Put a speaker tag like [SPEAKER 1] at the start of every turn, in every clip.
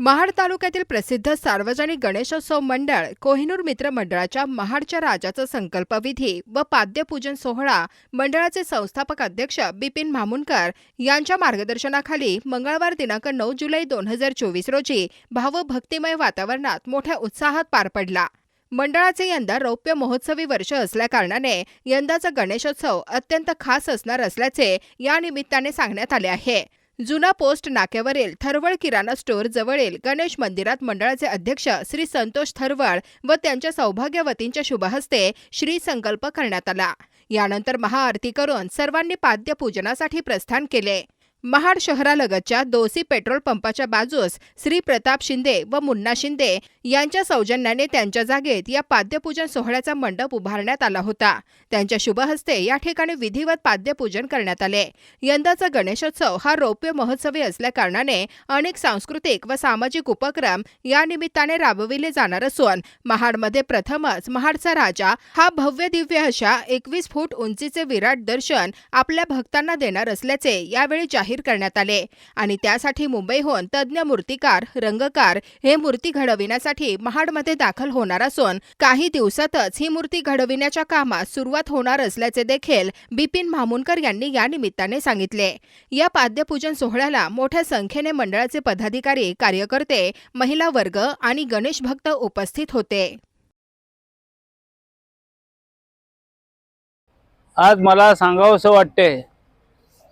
[SPEAKER 1] महाड तालुक्यातील प्रसिद्ध सार्वजनिक गणेशोत्सव मंडळ कोहिनूर मित्र मंडळाच्या महाडच्या राजाचा संकल्पविधी व पाद्यपूजन सोहळा मंडळाचे संस्थापक अध्यक्ष बिपिन म्हामुनकर यांच्या मार्गदर्शनाखाली मंगळवार दिनांक नऊ जुलै दोन हजार चोवीस रोजी भावभक्तिमय वातावरणात मोठ्या उत्साहात पार पडला. मंडळाचे यंदा रौप्य महोत्सवी वर्ष असल्याकारणाने यंदाचा गणेशोत्सव अत्यंत खास असणार असल्याचे या निमित्ताने सांगण्यात आले आहे. जुना पोस्ट नाक्यावरील थरवळ किराणा स्टोअर जवळील गणेश मंदिरात मंडळाचे अध्यक्ष श्री संतोष थरवळ व त्यांच्या सौभाग्यवतींच्या शुभहस्ते श्री संकल्प करण्यात आला. यानंतर महाआरती करून सर्वांनी पाद्यपूजनासाठी प्रस्थान केले. महाड शहरालगतच्या दोसी पेट्रोल पंपाच्या बाजूस श्री प्रताप शिंदे व मुन्ना शिंदे यांच्या सौजन्याने त्यांच्या जागेत या पाद्यपूजन सोहळ्याचा मंडप उभारण्यात आला होता. त्यांच्या शुभहस्ते या ठिकाणी विधिवत पाद्यपूजन करण्यात आले. यंदाचा गणेशोत्सव हा रौप्य महोत्सवी असल्याकारणाने अनेक सांस्कृतिक व सामाजिक उपक्रम या निमित्ताने राबविले जाणार असून महाडमध्ये प्रथमच महाडचा राजा हा भव्य दिव्य अशा एकवीस फूट उंचीचे विराट दर्शन आपल्या भक्तांना देणार असल्याचे यावेळी जाहीर करण्यात आले. आणि त्यासाठी मुंबईहून तज्ज्ञ मूर्तिकार रंगकार हे मूर्ती घडविण्यासाठी महाडमध्ये दाखल होणार असून काही दिवसातच ही मूर्ती घडविण्याच्या कामात सुरुवात होणार असल्याचे देखील बिपिन म्हामुनकर यांनी या निमित्ताने सांगितले. या पाद्यपूजन सोहळ्याला मोठ्या संख्येने मंडळाचे पदाधिकारी कार्यकर्ते महिला वर्ग आणि गणेश भक्त उपस्थित होते.
[SPEAKER 2] आज मला सांगावंसं वाटते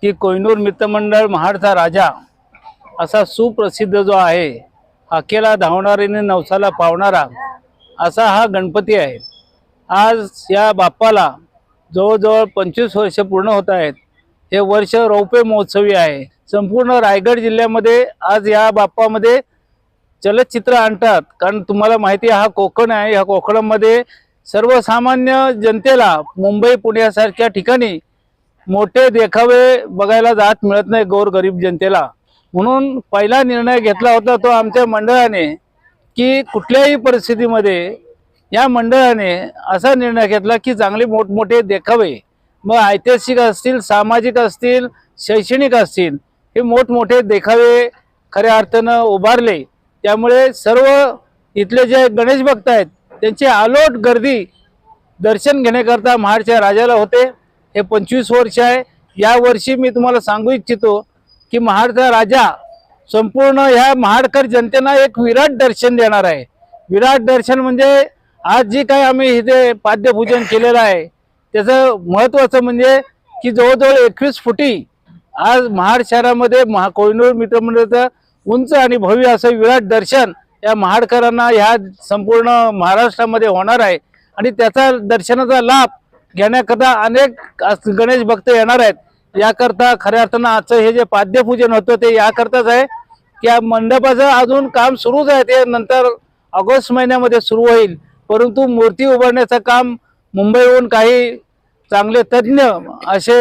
[SPEAKER 2] की कोयनूर मित्रमंडळ महाडचा राजा असा सुप्रसिद्ध जो आहे अखेला धावणाऱ्याने नवसाला पावणारा असा हा गणपती आहे. आज या बाप्पाला जवळजवळ पंचवीस वर्ष पूर्ण होत आहेत. हे वर्ष रौपे महोत्सवी आहे. संपूर्ण रायगड जिल्ह्यामध्ये आज या बाप्पामध्ये चलचित्र आणतात. कारण तुम्हाला माहिती आहे हा कोकण आहे. ह्या कोकणामध्ये सर्वसामान्य जनतेला मुंबई पुण्यासारख्या ठिकाणी मोठे देखावे बघायला जात मिळत नाही गोरगरीब जनतेला. म्हणून पहिला निर्णय घेतला होता तो आमच्या मंडळाने की कुठल्याही परिस्थितीमध्ये या मंडळाने असा निर्णय घेतला की चांगले मोठमोठे देखावे. मग ऐतिहासिक असतील सामाजिक असतील शैक्षणिक असतील हे मोठमोठे देखावे खऱ्या अर्थानं उभारले. त्यामुळे सर्व इथले जे गणेश भक्त आहेत त्यांची आलोट गर्दी दर्शन घेण्याकरता महाडच्या राजाला होते. हे पंचवीस वर्ष आहे. या वर्षी मी तुम्हाला सांगू इच्छितो की महाडचा राजा संपूर्ण ह्या महाडकर जनतेला एक विराट दर्शन देणार आहे. विराट दर्शन म्हणजे आज जी काय आम्ही इथे पाद्यपूजन केलेलं आहे त्याचं महत्त्वाचं म्हणजे की जवळजवळ एकवीस फुटी आज महाड शहरामध्ये महा कोहिनूर मित्रमंडळाचं उंच आणि भव्य असं विराट दर्शन या महाडकरांना ह्या संपूर्ण महाराष्ट्रामध्ये होणार आहे. आणि त्याचा दर्शनाचा लाभ घेण्याकरता अनेक गणेश भक्त येणार आहेत. याकरता खऱ्या अर्थानं आजचं हे जे पाद्यपूजन होतं ते याकरताच आहे. की या मंडपाचं अजून काम सुरूच आहे. ते नंतर ऑगस्ट महिन्यामध्ये सुरू होईल. परंतु मूर्ती उभारण्याचं काम मुंबईहून काही चांगले तज्ज्ञ असे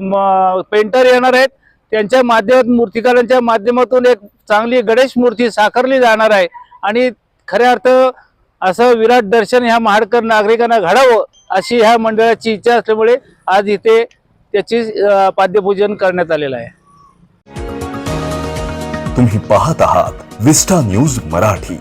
[SPEAKER 2] म, पेंटर येणार आहेत. त्यांच्या माध्यमातून मूर्तिकारांच्या माध्यमातून एक चांगली गणेश मूर्ती साकारली जाणार आहे. आणि खऱ्या अर्थ असं विराट दर्शन ह्या महाडकर नागरिकांना घडावं. अशी ह्या मंडळाची इच्छा असल्यामुळे आज इथे त्याची पाद्यपूजन करण्यात आलेलं आहे.
[SPEAKER 3] तुम्ही पाहत आहात विस्टा न्यूज मराठी.